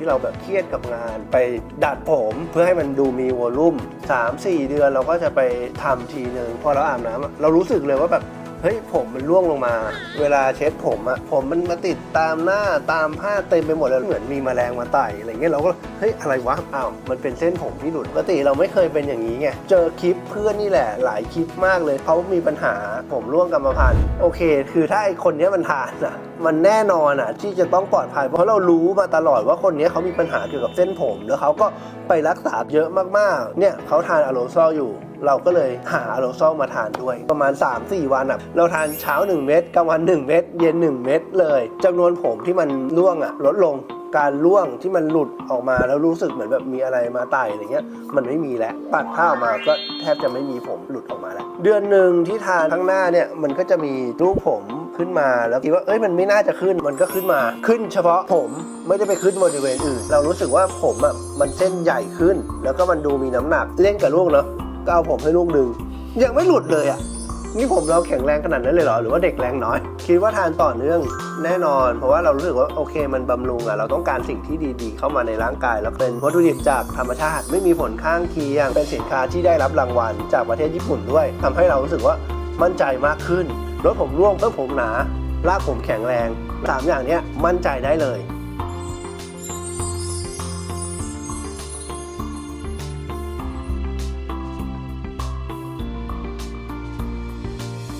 ที่เราแบบเครียดกับงาน ไปดัดผมเพื่อให้มันดูมีวอลลุ่ม3-4 เดือนเราก็จะไปทำทีหนึ่งพอเราอาบน้ำอะเรารู้สึกเลยว่าแบบ เฮ้ยผมมันร่วงลงมา เวลาเช็ดผมอะผมมันมาติดตามหน้าตามผ้าเต็มไปหมดเลยเหมือนมีแมลงมาไต่อะไรเงี้ยเราก็เฮ้ยอะไรวะอ้าวมันเป็นเส้นผมที่หลุดปกติเราไม่เคยเป็นอย่างนี้ไงเจอคลิปเพื่อนนี่แหละ หลายคลิปมากเลยเขามีปัญหาผมร่วงกรรมพันธุ์โอเค คือถ้าไอคนนี้มันทานอะมันแน่นอนอะที่จะต้องปลอดภัยเพราะเรารู้มาตลอดว่าคนนี้เขามีปัญหาเกี่ยวกับเส้นผม แล้วเขาก็ไปรักษาเยอะมากๆเนี่ยเขาทานอะโลซอลอยู่ เราก็เลยหาอะโลซอลมาทานด้วย ประมาณ 3-4 วันอะเราทานเช้า 1 เม็ดกลางวัน 1 เม็ดเย็น 1 เม็ดเลยจำนวนผมที่มันร่วงอะลดลงการร่วงที่มันหลุดออกมาแล้วรู้สึกเหมือนแบบมีอะไรมาไต่อะไรเงี้ย มันไม่มีแล้วปัดผ้าออกมาก็แทบจะไม่มีผมหลุดออกมาแล้ว เดือนหนึ่งที่ทานข้างหน้าเนี่ยมันก็จะมีรูปผมขึ้นมาแล้วคิดว่าเอ้ยมันไม่น่าจะขึ้นมันก็ขึ้นมาขึ้นเฉพาะผมไม่ได้ไปขึ้นบริเวณอื่น เรารู้สึกว่าผมอะมันเส้นใหญ่ขึ้น แล้วก็มันดูมีน้ำหนักเล่นกับลูกเนาะ ก็เอาผมให้ลูกดึง ยังไม่หลุดเลยอะ นี่ผมเราแข็งแรงขนาดนั้นเลยเหรอ หรือว่าเด็กแรงน้อย คิดว่าทานต่อเนื่องแน่นอน เพราะว่าเรารู้สึกว่าโอเคมันบำรุงอะ เราต้องการสิ่งที่ดีๆ เข้ามาในร่างกาย แล้วเป็นวัตถุดิบจากธรรมชาติ ไม่มีผลข้างเคียง เป็นสินค้าที่ได้รับรางวัล จากประเทศญี่ปุ่นด้วยทำให้เรารู้สึกว่ามั่นใจมากขึ้นลดผมร่วงเพิ่มผมหนา รากผมแข็งแรงสามอย่างเนี้ยมั่นใจได้เลย